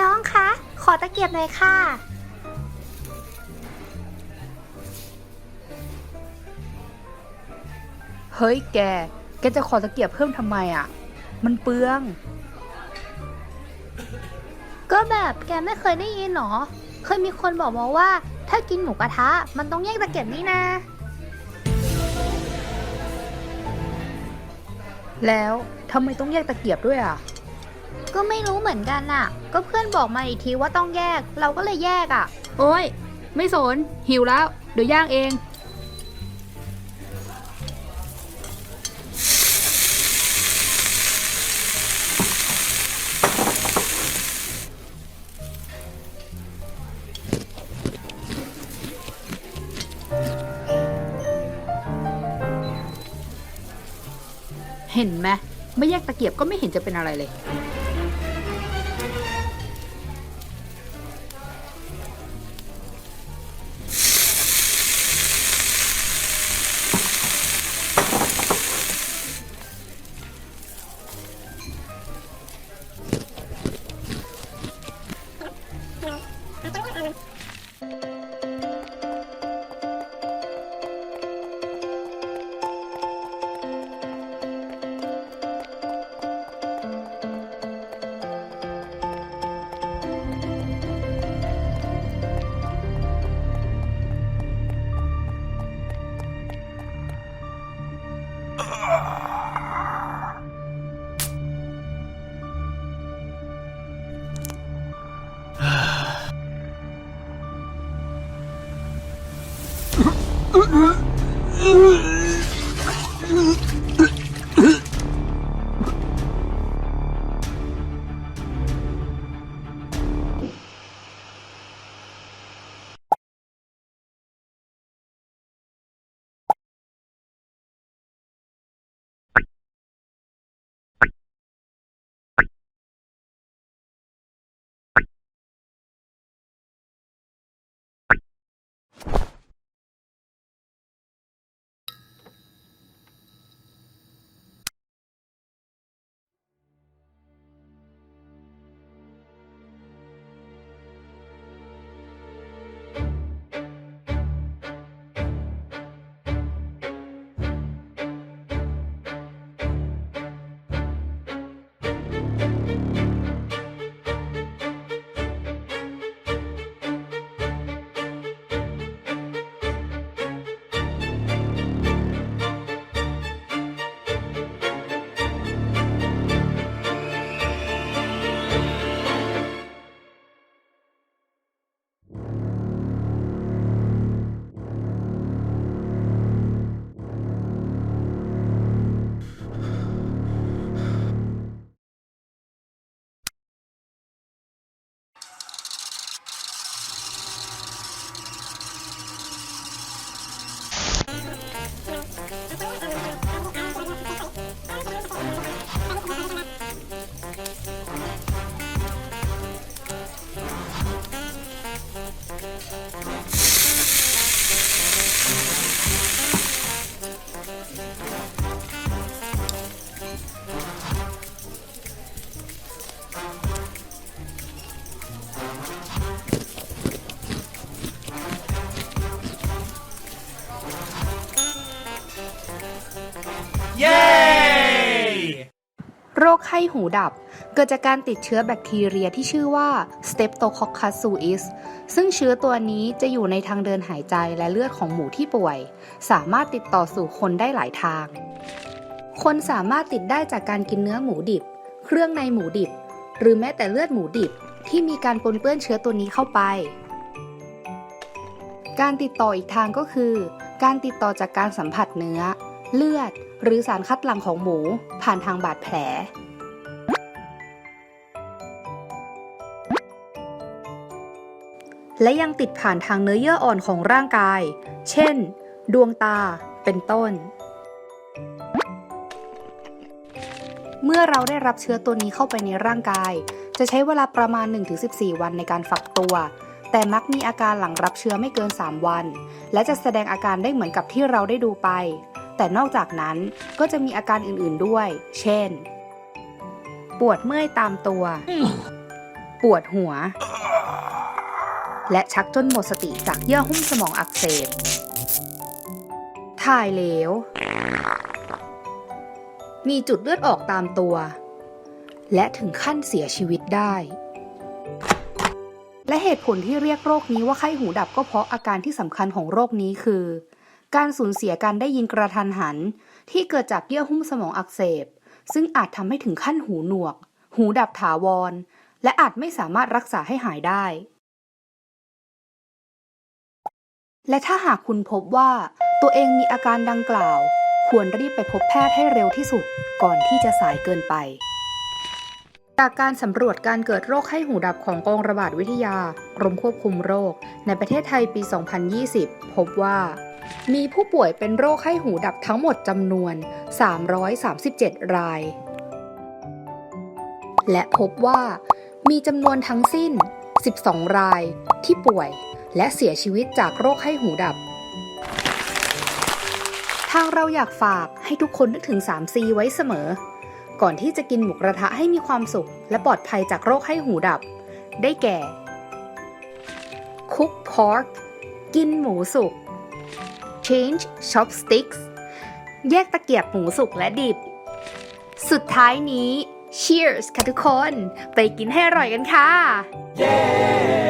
น้องคะ ขอตะเกียบหน่อยค่ะ เฮ้ยแก แกจะขอตะเกียบเพิ่มทำไมอะ มันเปลือง ก็แบบแกไม่เคยได้ยินหรอ เคยมีคนบอกมาว่า ถ้ากินหมูกระทะ มันต้องแยกตะเกียบนี่นะ แล้วทำไมต้องแยกตะเกียบด้วยอะ ก็ไม่รู้เหมือนกันน่ะ ก็เพื่อนบอกมาอีกทีว่าต้องแยก เราก็เลยแยกอะ โอ้ย ไม่สน หิวแล้ว เดี๋ยวย่างเอง เห็นไหมไม่แยกตะเกียบก็ไม่เห็นจะเป็นอะไรเลย เย้ โรคไข้หูดับ เกิดจากการติดเชื้อแบคทีเรียที่ชื่อว่า Streptococcus suis ซึ่งเชื้อตัวนี้จะอยู่ในทางเดินหายใจและเลือดของหมูที่ป่วย สามารถติดต่อสู่คนได้หลายทาง คนสามารถติดได้จากการกินเนื้อหมูดิบ เครื่องในหมูดิบ หรือแม้แต่เลือดหมูดิบที่มีการปนเปื้อนเชื้อตัวนี้เข้าไป การติดต่ออีกทางก็คือ การติดต่อจากการสัมผัสเนื้อ เลือด หรือสารคัดหลั่งของหมู ผ่านทางบาดแผล และยังติดผ่านทางเนื้อเยื่ออ่อนของร่างกาย เช่น ดวงตา เป็นต้น เมื่อเราได้รับเชื้อตัวนี้เข้าไปในร่างกาย จะใช้เวลาประมาณ 1-14 วันในการฝักตัว แต่มักมีอาการหลังรับเชื้อไม่เกิน 3 วัน และจะแสดงอาการได้เหมือนกับที่เราได้ดูไป แต่นอกจากนั้นก็จะมีอาการอื่นๆด้วย เช่น ปวดเมื่อยตามตัว ปวดหัว และชักจนหมดสติจากเยื่อหุ้มสมองอักเสบ ถ่ายเหลว มีจุดเลือดออกตามตัว และถึงขั้นเสียชีวิตได้ และเหตุผลที่เรียกโรคนี้ว่าไข้หูดับก็เพราะอาการที่สำคัญของโรคนี้คือ การสูญเสียการได้ยินกระทันหัน ที่เกิดจากเยื่อหุ้มสมองอักเสบ ซึ่งอาจทำให้ถึงขั้นหูหนวก หูดับถาวร และอาจไม่สามารถรักษาให้หายได้และถ้าหากคุณพบว่าตัวเองมีอาการดังกล่าว ควรรีบไปพบแพทย์ให้เร็วที่สุดก่อนที่จะสายเกินไป จากการสำรวจการเกิดโรคไข้หูดับของกองระบาดวิทยากรมควบคุมโรค ในประเทศไทยปี 2020 พบว่า มีผู้ป่วยเป็นโรคไข้หูดับทั้งหมดจำนวน 337 ราย และพบว่า มีจำนวนทั้งสิ้น 12 รายที่ป่วยและเสียชีวิตจากโรคไข้หูดับ ทางเราอยากฝากให้ทุกคนนึกถึง 3C ไว้เสมอ ก่อนที่จะกินหมูกระทะให้มีความสุข และปลอดภัยจากโรคไข้หูดับ ได้แก่ Cook pork กินหมูสุก Change chopsticks แยกตะเกียบหมูสุกและดิบ สุดท้ายนี้ Cheers ค่ะทุกคน ไปกินให้อร่อยกันค่ะ Yeah!